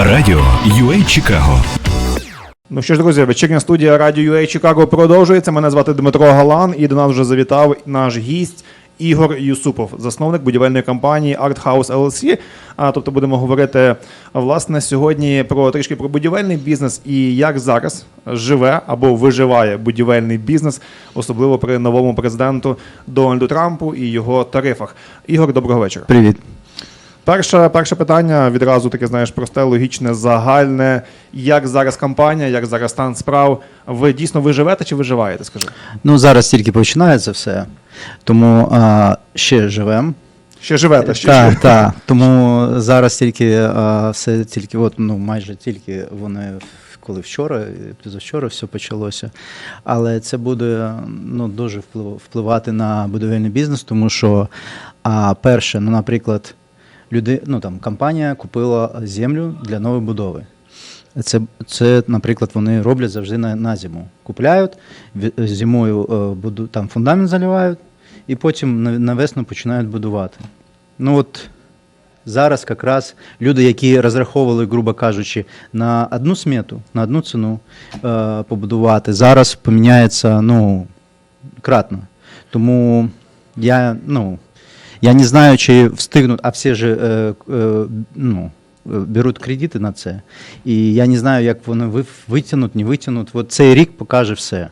Радіо UA Чикаго. Ну що ж, друзі, вечірня студія Радіо UA Чикаго продовжується. Мене звати Дмитро Галан, і до нас вже завітав наш гість. Ігор Юсупов, засновник будівельної компанії Art House LLC. А тобто будемо говорити власне сьогодні про трішки про будівельний бізнес і як зараз живе або виживає будівельний бізнес, особливо при новому президенту Дональду Трампу і його тарифах. Ігор, доброго вечора. Привіт. Перше, перше питання відразу таке, знаєш, просте, логічне, загальне. Як зараз кампанія, як зараз стан справ? Ви дійсно виживете чи виживаєте? Скажи? Ну зараз тільки починається все, тому а, ще живемо. Ще живете, ще Так, ще. так. Тому зараз тільки а, все тільки, от ну майже тільки вони коли вчора, позавчора все почалося. Але це буде ну дуже вплив- впливати на будівельний бізнес, тому що а, перше, ну, наприклад, люди, ну там компанія купила землю для нової будови. Це, це, наприклад, вони роблять завжди на, на зиму. Купляють, зимою е, буду, там фундамент заливають, і потім на, на весну починають будувати. Ну от зараз якраз люди, які розраховували, грубо кажучи, на одну смету, на одну ціну е, побудувати, зараз поміняється ну, кратно. Тому я, ну, я не знаю, чи встигнуть, а всі ж е, е, ну, е, беруть кредити на це. І я не знаю, як вони ви- витягнуть, не витягнуть. От цей рік покаже все.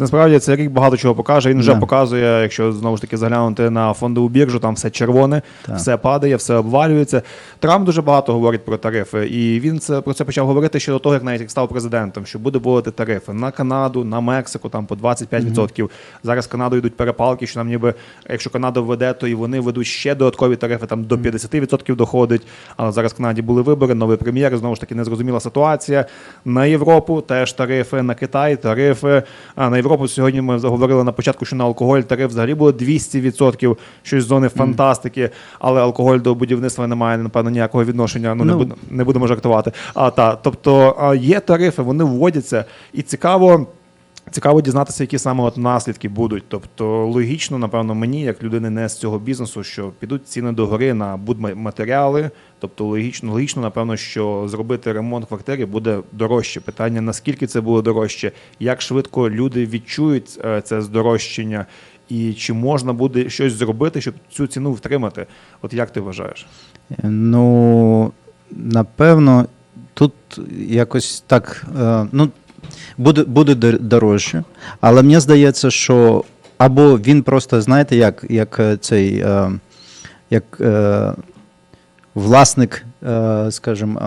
Насправді цей рік багато чого покаже. Він вже Да. показує, якщо знову ж таки заглянути на фондову біржу, там все червоне, Так. все падає, все обвалюється. Трамп дуже багато говорить про тарифи, і він це про це почав говорити ще до того, як навіть як став президентом, що буде вводити тарифи на Канаду, на Мексику, там по 25%. Зараз з Канадою йдуть перепалки, що нам ніби, якщо Канада введе, то і вони ведуть ще додаткові тарифи, там до 50% доходить. Але зараз в Канаді були вибори, новий прем'єр, знову ж таки незрозуміла ситуація. На Європу теж тарифи, на Китай тарифи. А на Європу сьогодні ми заговорили на початку, що на алкоголь тариф взагалі було 200%, щось з зони фантастики, але алкоголь до будівництва не має, напевно, ніякого відношення. Ну, не, Ну. не будемо жартувати. А, та, тобто є тарифи, вони вводяться, і цікаво. Цікаво дізнатися, які саме от наслідки будуть. Тобто, логічно, напевно, мені, як людини не з цього бізнесу, що підуть ціни догори на будматеріали. Тобто, логічно, логічно, напевно, що зробити ремонт в квартирі буде дорожче. Питання наскільки це буде дорожче, як швидко люди відчують е, це здорожчання, і чи можна буде щось зробити, щоб цю ціну втримати? От як ти вважаєш? Ну, напевно, тут якось так. е, Ну, буде, буде дорожче, але мені здається, що або він просто, знаєте, як, як е, цей. е, Як е, власник, е, скажімо,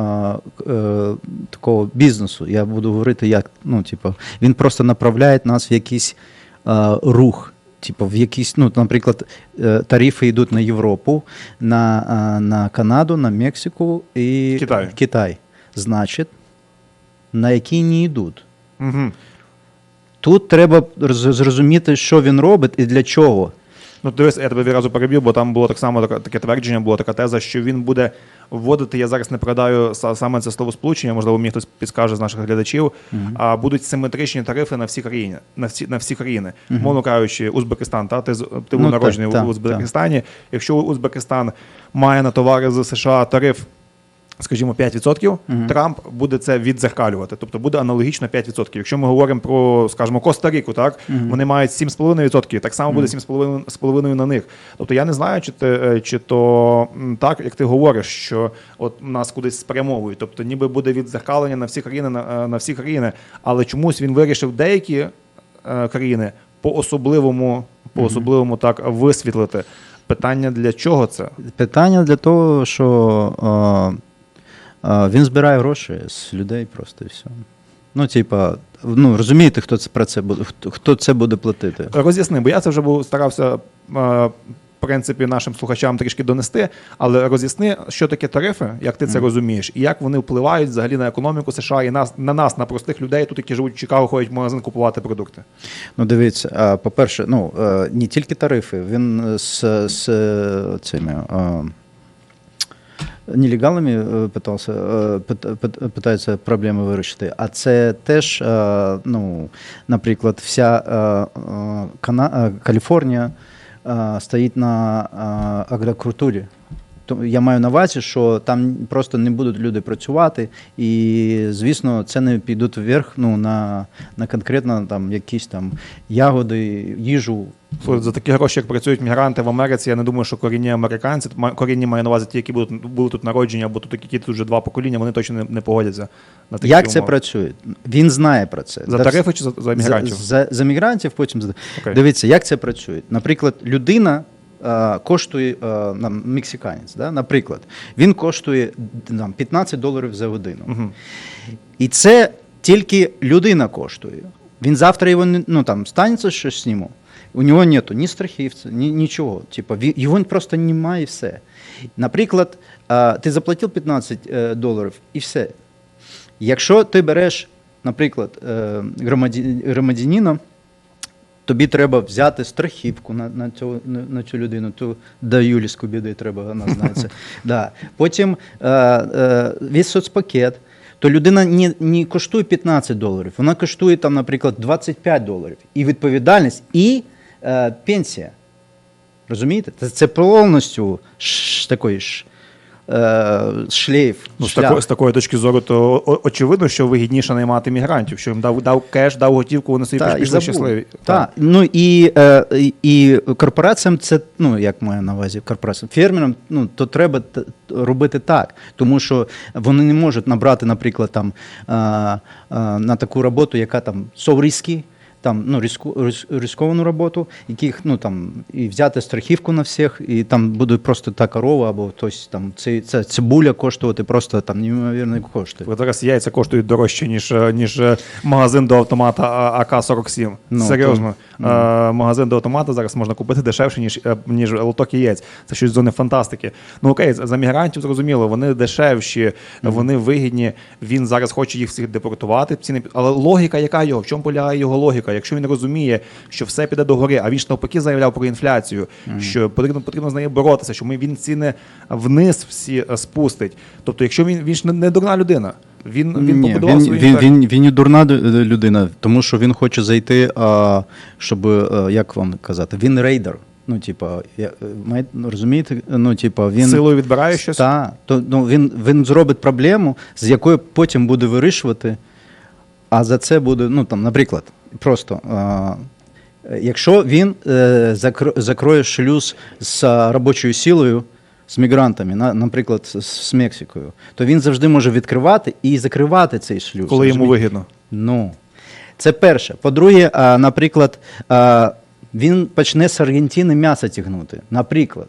е, е, такого бізнесу, я буду говорити, як, ну, типу, він просто направляє нас в якийсь е, рух. Типу, в якісь, ну, наприклад, тарифи йдуть на Європу, на, на Канаду, на Мексику і Китай. Китай. Значить, на які не йдуть. Угу. Тут треба зрозуміти, що він робить і для чого. Ну, дивись, я тебе відразу переб'ю, бо там було так само таке, твердження, була така теза, що він буде вводити, я зараз не пригадаю саме це слово сполучення, можливо, мені хтось підскаже з наших глядачів. А будуть симетричні тарифи на всі країни, на всі на всі країни. Мовно кажучи, Узбекистан, та ти ти був Ну, народжений так, в так, Узбекистані. Якщо Узбекистан має на товари з США тариф. Скажімо, 5%, Трамп буде це відзеркалювати, тобто буде аналогічно 5%. Якщо ми говоримо про, скажімо, Коста-Ріку, так вони мають 7,5%, так само буде 7,5% на них. Тобто я не знаю, чи, те, чи то так, як ти говориш, що от нас кудись спрямовують. Тобто, ніби буде відзеркалення на всі країни, на, е, на всі країни, але чомусь він вирішив деякі е, країни по особливому, по особливому так висвітлити. Питання для чого це? Питання для того, що е, е, він збирає гроші з людей просто і все. Ну, типа, ну розумієте, хто це про це буде, хто, це буде платити? Роз'ясни, бо я це вже був старався. е, В принципі, нашим слухачам трішки донести, але роз'ясни, що таке тарифи, як ти це розумієш, і як вони впливають взагалі на економіку США і нас на нас, на простих людей, тут які живуть в Чикаго, ходять в магазин купувати продукти. Ну, дивіться, а, по-перше, ну е, не тільки тарифи, він з, з е, цими. е, Нелегалами питався, е, пит- пит- проблеми вирішити. А це теж, е, ну, наприклад, вся Кана- Каліфорнія стоїть на агрокультурі. Я маю на увазі, що там просто не будуть люди працювати, і звісно, ціни підуть вверх ну, на, на конкретно там якісь там ягоди, їжу. За такі гроші, як працюють мігранти в Америці, я не думаю, що корінні американці, корінні маю на увазі ті, які будуть, були тут народжені, або тут які тут вже два покоління, вони точно не, не погодяться на такі Як це працює? Він знає про це. За Та тарифи чи за, за мігрантів? За, за, за мігрантів, потім за Окей. дивіться, як це працює. Наприклад, людина е, коштує е, нам, мексиканець, да? наприклад, він коштує нам 15 доларів за годину. Мгм. І це тільки людина коштує. Він завтра його ну там станеться щось з ньому. У нього нету ні страхівця, ні нічого. Типа його просто немає і все. Наприклад, ти заплатив 15 е, доларів і все. Якщо ти береш, наприклад, е, громадянина, тобі треба взяти страхівку на, на, цю, на, цю людину, ту до Юлі Скубіди треба, вона знає це. Да. Потім е, е, весь соцпакет, то людина не, не коштує 15 доларів, вона коштує, там, наприклад, 25 доларів. І відповідальність, і е, пенсія. Розумієте? Це, це повністю ш, такий ш, е, шлейф. Ну, з, такої, з такої точки зору, то о- очевидно, що вигідніше наймати мігрантів, що їм дав, дав кеш, дав готівку, вони собі Та, піш- і щасливі. Так. Ну і, е, і- корпораціям це, ну як маю на увазі, корпораціям, фермерам, ну то треба т- робити так, тому що вони не можуть набрати, наприклад, там е, е, на таку роботу, яка там risky, там ну ризику, рис- роботу, яких ну там і взяти страхівку на всіх, і там буде просто та корова або хтось там це, це цибуля коштувати просто там неймовірно коштує. От Зараз яйця коштують дорожче, ніж, е, ніж е, магазин до автомата АК-47. Ну, Серйозно. Е, Магазин до автомата зараз можна купити дешевше, ніж, ніж лоток яєць. Це щось з зони фантастики. Ну окей, за мігрантів зрозуміло, вони дешевші, вони вигідні. Він зараз хоче їх всіх депортувати. Ціни, але логіка, яка його? В чому полягає його логіка? Якщо він розуміє, що все піде до гори, а він ж навпаки заявляв про інфляцію, що потрібно, потрібно з нею боротися, що ми, він ціни вниз всі е, спустить. Тобто, якщо він, він ж не, не дурна людина. Він, він Ні, побудував він, свою він, імперію. він, він і дурна людина, тому що він хоче зайти, а, щоб, е, як вам казати, він рейдер. Ну, типа, я- має- ну, розумієте? Ну, типа, він Силою відбирає щось. Так, то ну, він, він зробить проблему, з якою потім буде вирішувати, а за це буде, ну там, наприклад, просто. Якщо він е, закроє шлюз з робочою силою, з мігрантами, наприклад, з, Мексикою, то він завжди може відкривати і закривати цей шлюз. коли йому вигідно. Ну, це перше. По-друге, наприклад, він почне з Аргентини м'ясо тягнути. Наприклад.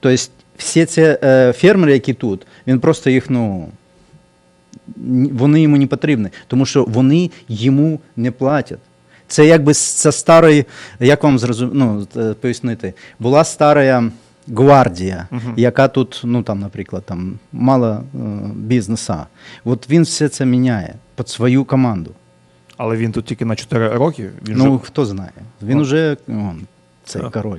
Тобто, всі ці е, фермери, які тут, він просто їх, ну. Вони йому не потрібні, тому що вони йому не платять. Це якби це старої, як вам зрозум... ну, е, пояснити, була стара гвардія, яка тут, ну там, наприклад, там мала е, бізнеса. От він все це міняє під свою команду. Але він тут тільки на 4 роки. Він ну, вже, хто знає. Він Ну. уже он, цей король.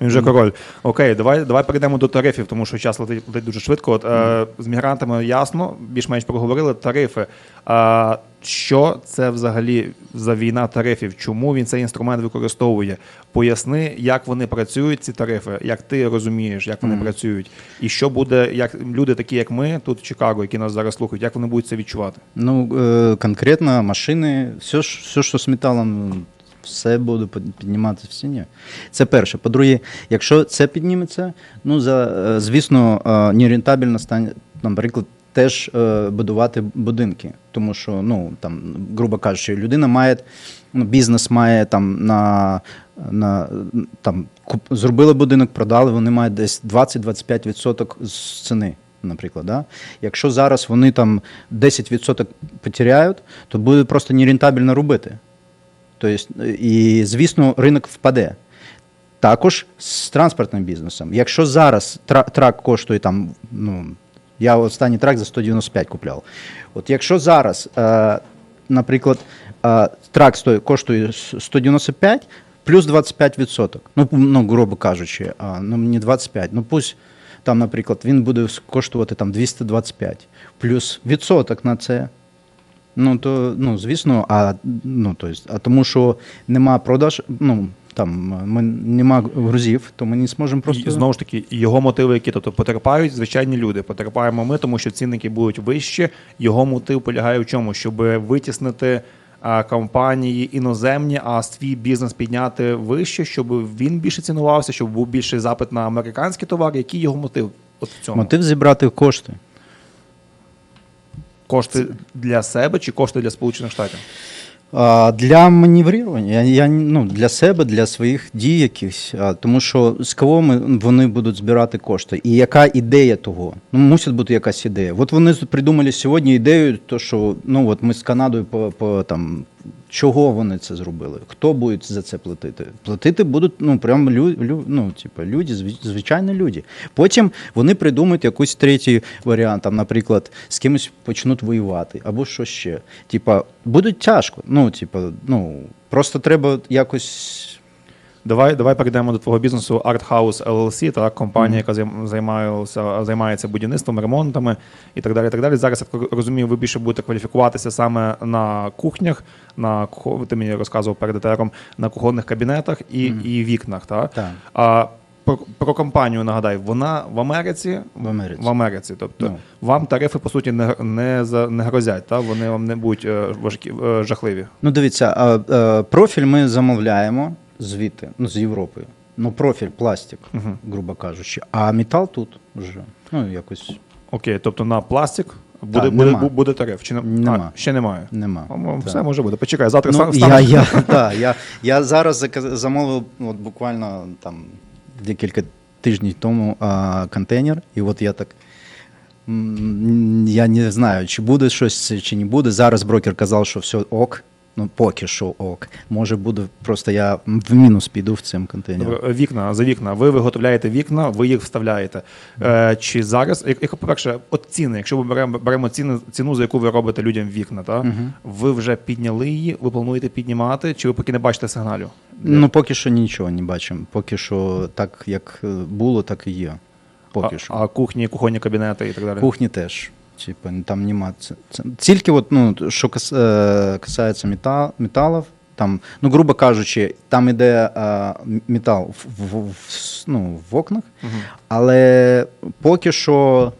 Він вже король. Окей, давай, давай перейдемо до тарифів, тому що час летить, летить дуже швидко. От, е, з мігрантами ясно, більш-менш проговорили. Тарифи. А, що це взагалі за війна тарифів? Чому він цей інструмент використовує? Поясни, як вони працюють, ці тарифи, як ти розумієш, як вони працюють, і що буде, як люди, такі як ми, тут в Чикаго, які нас зараз слухають, як вони будуть це відчувати? Ну, е, конкретно машини, все, все, що з металом, все буде під- підніматися в ціні. Це перше. По-друге, якщо це підніметься, ну, за, е, звісно, е, нерентабельно стане, наприклад, теж е, будувати будинки. Тому що, ну, там, грубо кажучи, людина має, ну, бізнес має там на. На, там, зробили будинок, продали, вони мають десь 20-25% з ціни наприклад. Да? Якщо зараз вони там 10% потеряють, то буде просто нерентабельно робити. Тобто, і, звісно, ринок впаде. Також з транспортним бізнесом. Якщо зараз трак коштує там, ну, я останній трак за 195 купляв. От якщо зараз, е, наприклад, е, трак стоїть, коштує 195 плюс 25%, ну, ну грубо кажучи, а, ну не 25, ну пусть там, наприклад, він буде коштувати там 225, плюс відсоток на це. Ну то ну звісно, а ну то есть, а тому, що нема продаж, ну там ми нема грузів, то ми не зможемо просто І знову ж таки, його мотиви, які тобто потерпають звичайні люди. Потерпаємо ми, тому що цінники будуть вищі. Його мотив полягає в чому? Щоб витіснити а, компанії іноземні, а свій бізнес підняти вище, щоб він більше цінувався, щоб був більший запит на американські товари. Який його мотив? От в цьому мотив зібрати кошти. Кошти для себе чи кошти для Сполучених Штатів? Для маневрування, я, я ну, для себе, для своїх дій якихось, тому що з кого ми, вони будуть збирати кошти, і яка ідея того? Ну, мусить бути якась ідея. От вони придумали сьогодні ідею, то що ну от ми з Канадою по, по там. Чого вони це зробили? Хто буде за це платити? Платити будуть ну прям лю, лю, ну, типу, люди, звичайні люди. Потім вони придумають якийсь третій варіант, там, наприклад, з кимось почнуть воювати, або що ще. Типа, буде тяжко. Ну, типа, ну просто треба якось. Давай, давай перейдемо до твого бізнесу Art House LLC, та компанія, яка займається, займається будівництвом, ремонтами і так далі. І так далі. Зараз я розумію, ви більше будете кваліфікуватися саме на кухнях, на ти мені розказував перед етером, на кухонних кабінетах і, і вікнах. Та? Так. А про, про компанію нагадай, вона в Америці. В Америці. В Америці. Тобто Ну. вам тарифи по суті не, не, не грозять, та? вони вам не будуть е, важкі, е, жахливі. Ну, дивіться, а, профіль ми замовляємо звідти, ну, з Європи. Ну, профіль, пластик, грубо кажучи. А метал тут вже. Ну, якось Окей, тобто на пластик буде, Так, буде, нема. бу- буде тариф. Чи Нема. А, ще немає. нема. Ну, Так. Все може бути. Почекай, завтра Ну, стан- я, я, да, я, я зараз замовив от буквально там декілька тижнів тому а, контейнер, і от я так. Я не знаю, чи буде щось, чи не буде. Зараз брокер казав, що все ок. Ну, поки що ок. Може буде, просто я в мінус піду в цим контейнером. Добре, вікна за вікна. Ви виготовляєте вікна, ви їх вставляєте. Е, чи зараз, як, по-перше, от ціни, якщо ми беремо, беремо ціну, ціну, за яку ви робите людям вікна, та, ви вже підняли її, ви плануєте піднімати, чи ви поки не бачите сигналів? Ну, поки що нічого не бачимо. Поки що так, як е, було, так і є. Поки а, що. а кухні, кухонні кабінети і так далі. Кухні теж. Типу, там нема. Тільки от, ну, що кас, е, касається метал, металів, там, ну, грубо кажучи, там іде е, метал в, в, в, ну, в окнах, але поки що.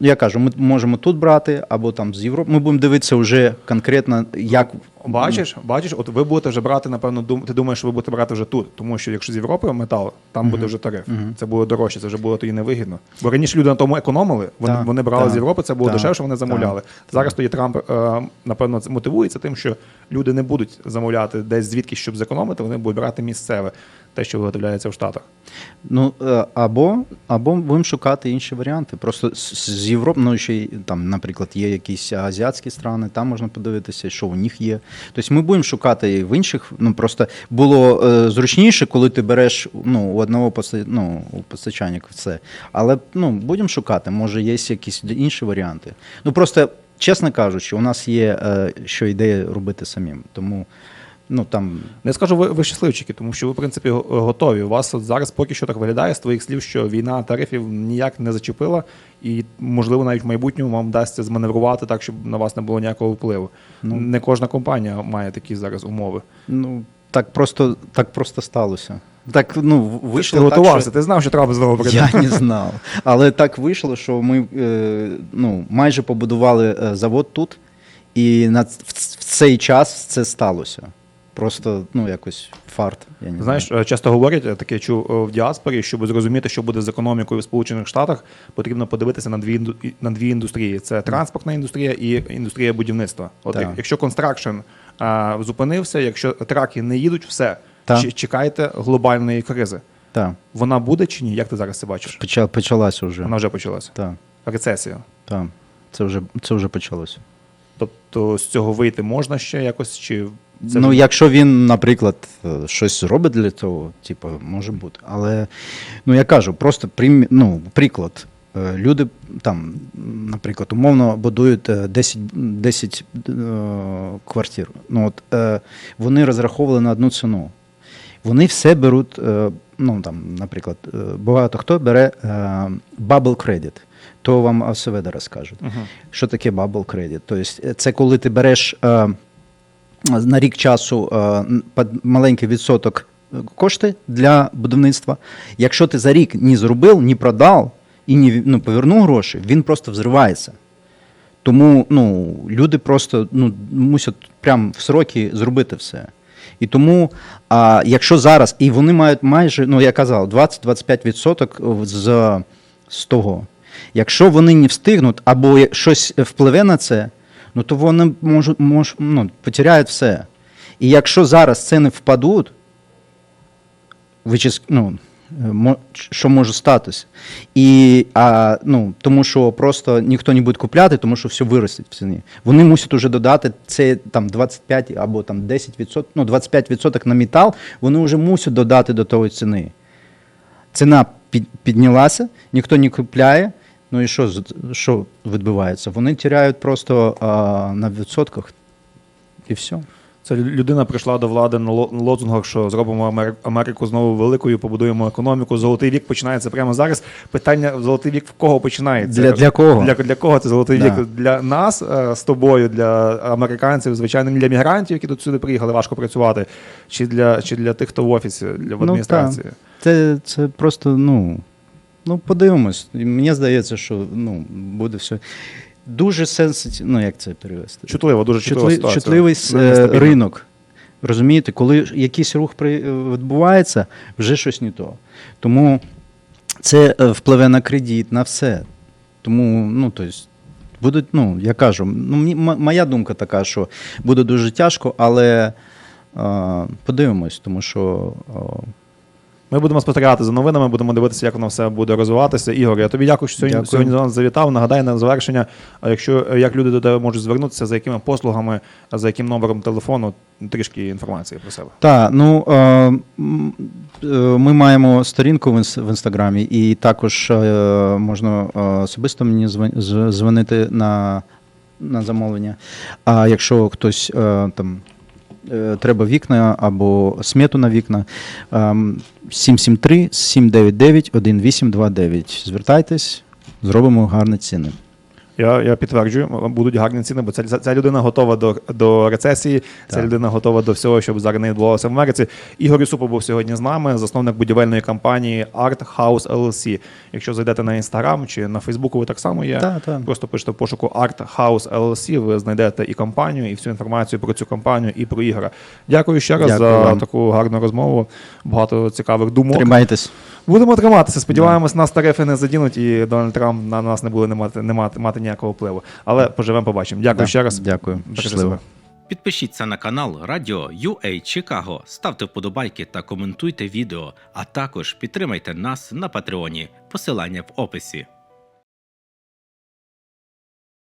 Я кажу, ми можемо тут брати, або там з Європи. Ми будемо дивитися вже конкретно, як Бачиш, бачиш, от ви будете вже брати, напевно, дум, ти думаєш, що ви будете брати вже тут, тому що якщо з Європи метал, там буде вже тариф. Це буде дорожче, це вже буде тоді невигідно. Бо раніше люди на тому економили, вони, Так, вони брали так, з Європи, це було так, дешевше, вони замовляли. так, Зараз тоді Трамп, е, напевно, мотивується тим, що люди не будуть замовляти десь звідки, щоб зекономити, вони будуть брати місцеве, те, що виготовляється в Штатах. Ну е, або, або будемо шукати інші варіанти. Просто з, Європи, ну ще там, наприклад, є якісь азіатські страни, там можна подивитися, що у них є. Тобто ми будемо шукати в інших. Ну просто було е, зручніше, коли ти береш ну, у одного поста- ну, у постачальника все. Але ну, будемо шукати, може, є якісь інші варіанти. Ну просто, чесно кажучи, у нас є е, що ідея робити самим. Тому ну там Не скажу, ви, ви щасливчики, тому що ви, в принципі, готові. У вас от зараз поки що так виглядає з твоїх слів, що війна тарифів ніяк не зачепила, і, можливо, навіть в майбутньому вам вдасться зманеврувати так, щоб на вас не було ніякого впливу. Ну Не кожна компанія має такі зараз умови. Ну, так просто, так просто сталося. Так, ну, Ти вийшло так, готувався, що... ти знав, що треба знову прийти. Я не знав. Але так вийшло, що ми е, ну, майже побудували е, завод тут, і на, в, в цей час це сталося. Просто ну, якось фарт. Я не Знаєш, знаю. е, часто говорять, е, таке чув е, в діаспорі, щоб зрозуміти, що буде з економікою в Сполучених Штатах, потрібно подивитися на дві на дві індустрії: це транспортна індустрія і індустрія будівництва. От Так. якщо констракшн а, зупинився, якщо траки не їдуть, все Так. Чекайте глобальної кризи. Так, Вона буде чи ні? Як ти зараз це бачиш? поча, почалася вже. Вона вже почалася. Так, Рецесія. так. Це вже, це вже почалося. Тобто з цього вийти можна ще якось, чи це ну, якщо він, наприклад, е, щось зробить для цього, типу, може бути. Але ну я кажу, просто прим, ну, приклад. Е, Люди там, наприклад, умовно будують е, 10, 10 е, квартир. Ну, от, е, вони розраховували на одну ціну. Вони все беруть, е, ну там, наприклад, е, багато хто бере е, bubble credit. то вам Осведа розкажуть. Мгм. Що таке bubble credit? Тобто це коли ти береш е, на рік часу е, маленький відсоток кошти для будівництва. Якщо ти за рік не зробив, не продав і не ну, повернув гроші, він просто взривається. Тому ну, люди просто ну, мусять прямо в сроки зробити все. І тому, а, якщо зараз, і вони мають майже, ну я казав, 20-25% з, з того. Якщо вони не встигнуть або щось впливе на це, ну то вони можуть, мож, ну, потеряють все. І якщо зараз ціни впадуть, is, ну, е, що може статися. І, а, ну, тому що просто ніхто не буде купляти, тому що все виросте в ціні. Вони мусять уже додати це там 25 або там 10%, ну 25% на метал, вони вже мусять додати до того ціни. Ціна піднялася, ніхто не купляє. Ну і що, що відбувається? Вони тіряють просто а, на відсотках і все. Це людина прийшла до влади на ло- лозунгах, що зробимо Америку знову великою, побудуємо економіку. Золотий вік починається прямо зараз. Питання золотий вік в кого починається? Для- для кого? Для, для кого це золотий Да. вік? Для нас е, з тобою, для американців, звичайно, для мігрантів, які тут сюди приїхали, важко працювати, чи для, чи для тих, хто в офісі, для в адміністрації. Ну, Це, це просто, ну, ну, подивимось. Мені здається, що ну, буде все. Дуже сенситивно, ну як це перевести? Чутливо, дуже чутлива Чутли, ситуація. чутливий е, ринок. Розумієте, коли якийсь рух е, відбувається, вже щось не то. Тому це е, впливе на кредит, на все. Тому, ну, тобто, будуть, ну, я кажу, ну, моя думка така, що буде дуже тяжко, але е, подивимось, тому що. е, Ми будемо спостерігати за новинами, будемо дивитися, як воно все буде розвиватися. Ігор, я тобі дякую, що сьогодні, Дякую. сьогодні до нас завітав. Нагадай на завершення, якщо як люди до тебе можуть звернутися, за якими послугами, за яким номером телефону, трішки інформації про себе. Так, ну е, е, ми маємо сторінку в інс- в інстаграмі, і також е, можна особисто мені дзвонити на, на замовлення. А якщо хтось там. Е, Треба вікна або смету на вікна. ем, 773 799 1829. Звертайтесь, зробимо гарні ціни. Я, я підтверджую, будуть гарні ціни, бо ця, ця- людина готова до, до рецесії, ця Так. людина готова до всього, щоб зараз не відбувалося в Америці. Ігор Юсупов був сьогодні з нами, засновник будівельної компанії Art House LLC. Якщо зайдете на інстаграм чи на Фейсбуку, ви так само є. Так, так. Просто пишете в пошуку Art House LLC, ви знайдете і компанію, і всю інформацію про цю компанію, і про Ігора. Дякую ще раз Дякую за вам. таку гарну розмову. Багато цікавих думок. Тримайтесь. Будемо триматися. Сподіваємось, нас тарифи не задінуть, і Дональд Трамп на нас не буде не мати, не мати, мати ніякого впливу. Але поживемо, побачимо. Дякую ще раз. Дякую. Щасливо. Підпишіться на канал Радіо UA Чикаго, ставте вподобайки та коментуйте відео, а також підтримайте нас на Патреоні. Посилання в описі.